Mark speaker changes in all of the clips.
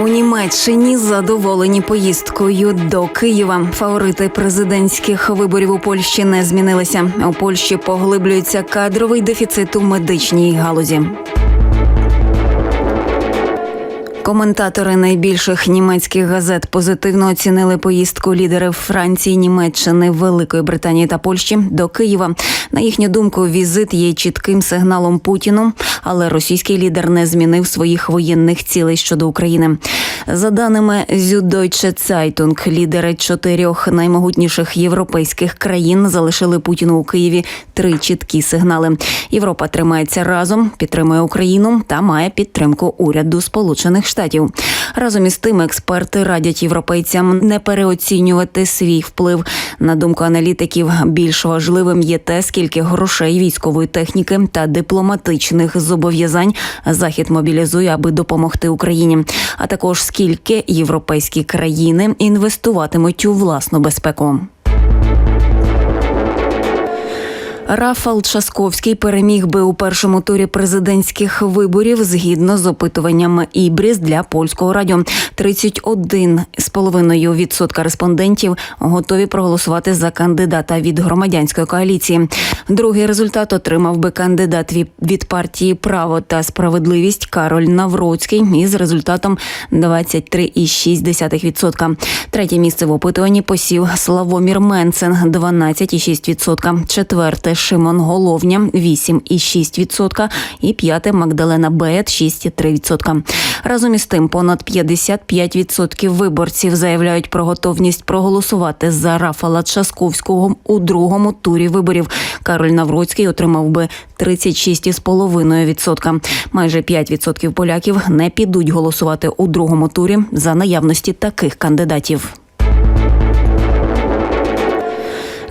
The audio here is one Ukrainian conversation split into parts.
Speaker 1: У Німеччині задоволені поїздкою до Києва. Фаворити президентських виборів у Польщі не змінилися. У Польщі поглиблюється кадровий дефіцит у медичній галузі. Коментатори найбільших німецьких газет позитивно оцінили поїздку лідерів Франції, Німеччини, Великої Британії та Польщі до Києва. На їхню думку, візит є чітким сигналом Путіну, але російський лідер не змінив своїх воєнних цілей щодо України. За даними Süddeutsche Zeitung, лідери чотирьох наймогутніших європейських країн залишили Путіну у Києві три чіткі сигнали. Європа тримається разом, підтримує Україну та має підтримку уряду Сполучених Штатів. Разом із тим, експерти радять європейцям не переоцінювати свій вплив. На думку аналітиків, більш важливим є те, скільки грошей, військової техніки та дипломатичних зобов'язань захід мобілізує, аби допомогти Україні, а також скільки європейські країни інвестуватимуть у власну безпеку. Рафал Часковський переміг би у першому турі президентських виборів згідно з опитуванням Ібріс для польського радіо. 31,5% респондентів готові проголосувати за кандидата від громадянської коаліції. Другий результат отримав би кандидат від партії Право та справедливість Кароль Навроцький із результатом 23,6%. Третє місце в опитуванні посів Славомір Менцен 12,6%. Четверте Шимон Головня 8,6% і п'яте Магдалена Беет 6,3%. Разом із тим, понад 55% виборців заявляють про готовність проголосувати за Рафала Часковського у другому турі виборів. Кароль Навроцький отримав би 36,5%. Майже 5% поляків не підуть голосувати у другому турі за наявності таких кандидатів.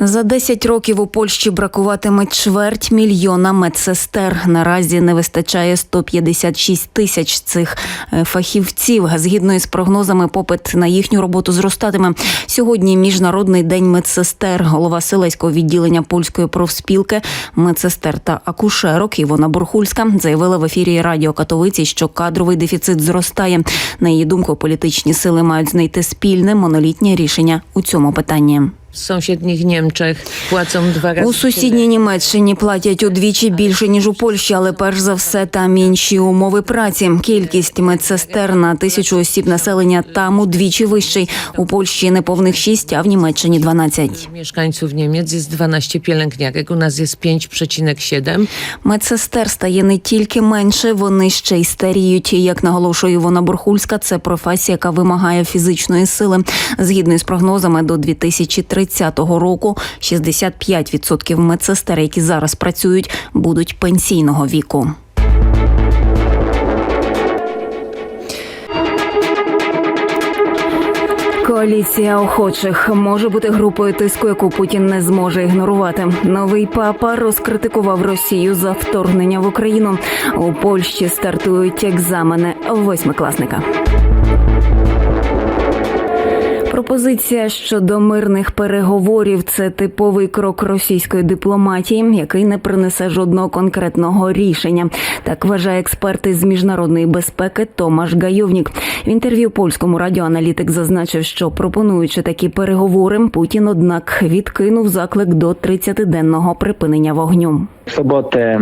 Speaker 1: За 10 років у Польщі бракуватиме чверть мільйона медсестер. Наразі не вистачає 156 тисяч цих е, фахівців. Згідно із прогнозами, попит на їхню роботу зростатиме. Сьогодні міжнародний день медсестер. Голова селеського відділення польської профспілки медсестер та акушерок Івона Бурхульська заявила в ефірі Радіо Катовиці, що кадровий дефіцит зростає. На її думку, політичні сили мають знайти спільне монолітнє рішення у цьому питанні.
Speaker 2: W sąsiednich Niemczech płacą dwa razy
Speaker 1: У сусідній Німеччині платять удвічі більше ніж у Польщі, але перш за все там інші умови праці. Кількість медсестер на тисячу осіб населення там удвічі вищий. У Польщі неповних шість, а в Німеччині 12.
Speaker 2: tyle mieszkańców Niemiec jest 12 pielęgniarek, u nas jest 5,7.
Speaker 1: Медсестер стає не тільки менше, вони ще й старіють. Як наголошує Івона Бурхульська, це професія, яка вимагає фізичної сили. Згідно з прогнозами, до 2030 року 65% медсестер, які зараз працюють, будуть пенсійного віку. Коаліція охочих може бути групою тиску, яку Путін не зможе ігнорувати. Новий папа розкритикував Росію за вторгнення в Україну. У Польщі стартують екзамени восьмикласника. Пропозиція щодо мирних переговорів це типовий крок російської дипломатії, який не принесе жодного конкретного рішення. Так вважає експерт із міжнародної безпеки Томаш Гайовнік. В інтерв'ю польському радіоаналітик зазначив, що пропонуючи такі переговори, Путін однак відкинув заклик до 30-денного припинення вогню.
Speaker 3: Sobotę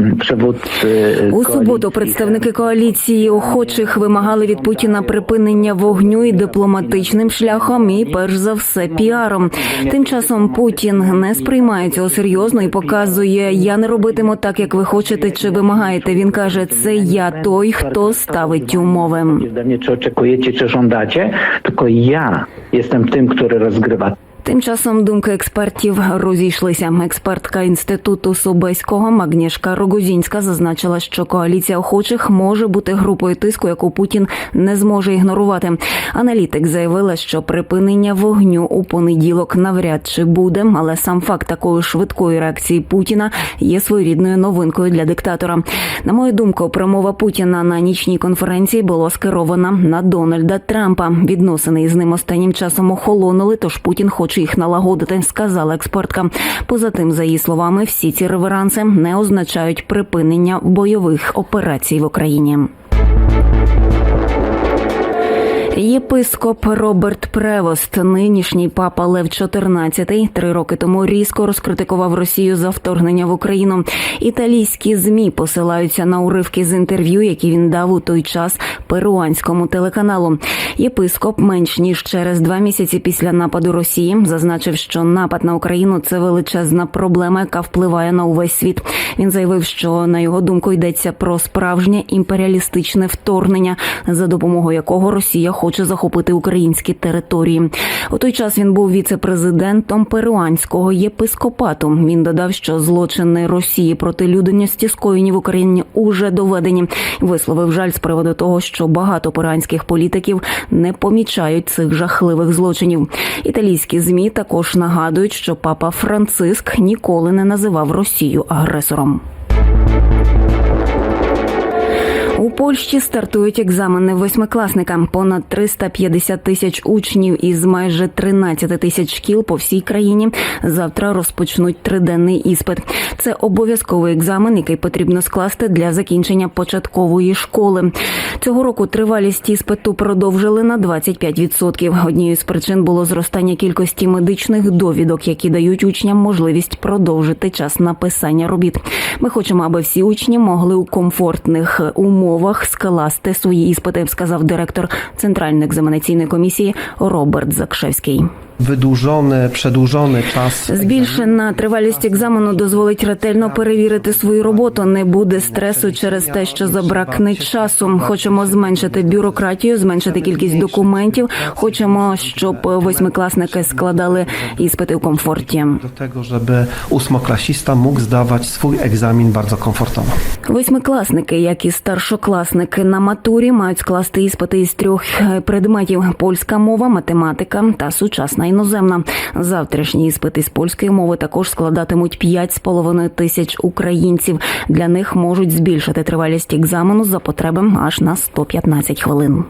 Speaker 1: У суботу представники коаліції охочих вимагали від Путіна припинення вогню і дипломатичним шляхом, і перш за все піаром. Тим часом Путін не сприймає цього серйозно і показує: я не робитиму так, як ви хочете чи вимагаєте. Він каже, це я той, хто ставить умови.
Speaker 3: czy oczekujecie, czy żądacie, tylko ja jestem tym, który rozgrywa
Speaker 1: Тим часом думки експертів розійшлися. Експертка інституту Собеського Магнішка Рогозінська зазначила, що коаліція охочих може бути групою тиску, яку Путін не зможе ігнорувати. Аналітик заявила, що припинення вогню у понеділок навряд чи буде, але сам факт такої швидкої реакції Путіна є своєрідною новинкою для диктатора. На мою думку, промова Путіна на нічній конференції була скерована на Дональда Трампа. Відносини із ним останнім часом охолонули, тож Путін хоче їх налагодити, сказала експертка. Поза тим, за її словами, всі ці реверанси не означають припинення бойових операцій в Україні. Єпископ Роберт Превост, нинішній папа Лев XIV, три роки тому різко розкритикував Росію за вторгнення в Україну. Італійські змі посилаються на уривки з інтерв'ю, які він дав у той час перуанському телеканалу. Єпископ менш ніж через два місяці після нападу Росії зазначив, що напад на Україну це величезна проблема, яка впливає на увесь світ. Він заявив, що на його думку йдеться про справжнє імперіалістичне вторгнення, за допомогою якого Росія хоче захопити українські території. У той час він був віце-президентом перуанського єпископату. Він додав, що злочини Росії проти людяності скоєні в Україні уже доведені. Висловив жаль з приводу того, що багато перуанських політиків не помічають цих жахливих злочинів. Італійські змі також нагадують, що папа Франциск ніколи не називав Росію агресором. Польщі стартують екзамени восьмикласникам. Понад 350 тисяч учнів із майже 13 тисяч шкіл по всій країні завтра розпочнуть триденний іспит. Це обов'язковий екзамен, який потрібно скласти для закінчення початкової школи. Цього року тривалість іспиту продовжили на 25%. Однією з причин було зростання кількості медичних довідок, які дають учням можливість продовжити час написання робіт. Ми хочемо, аби всі учні могли у комфортних умовах скласти свої іспити, сказав директор Центральної екзаменаційної комісії Роберт Закшевський.
Speaker 4: Wydłużony, przedłużony czas.
Speaker 1: Збільшена тривалість екзамену дозволить ретельно перевірити свою роботу. Не буде стресу через те, що забракне часу. Хочемо зменшити бюрократію, зменшити кількість документів. Хочемо, щоб восьмикласники складали іспити в комфорті.
Speaker 4: Do tego, żeby ósmoklasista mógł zdawać swój egzamin bardzo komfortowo.
Speaker 1: Восьмикласники, як і старшокласники на матурі, мають скласти іспити із трьох е, предметів: польська мова, математика та сучасна іноземна. Завтрашні іспити з польської мови також складатимуть 5,5 тисяч українців. Для них можуть збільшити тривалість екзамену за потреби аж на 115 хвилин.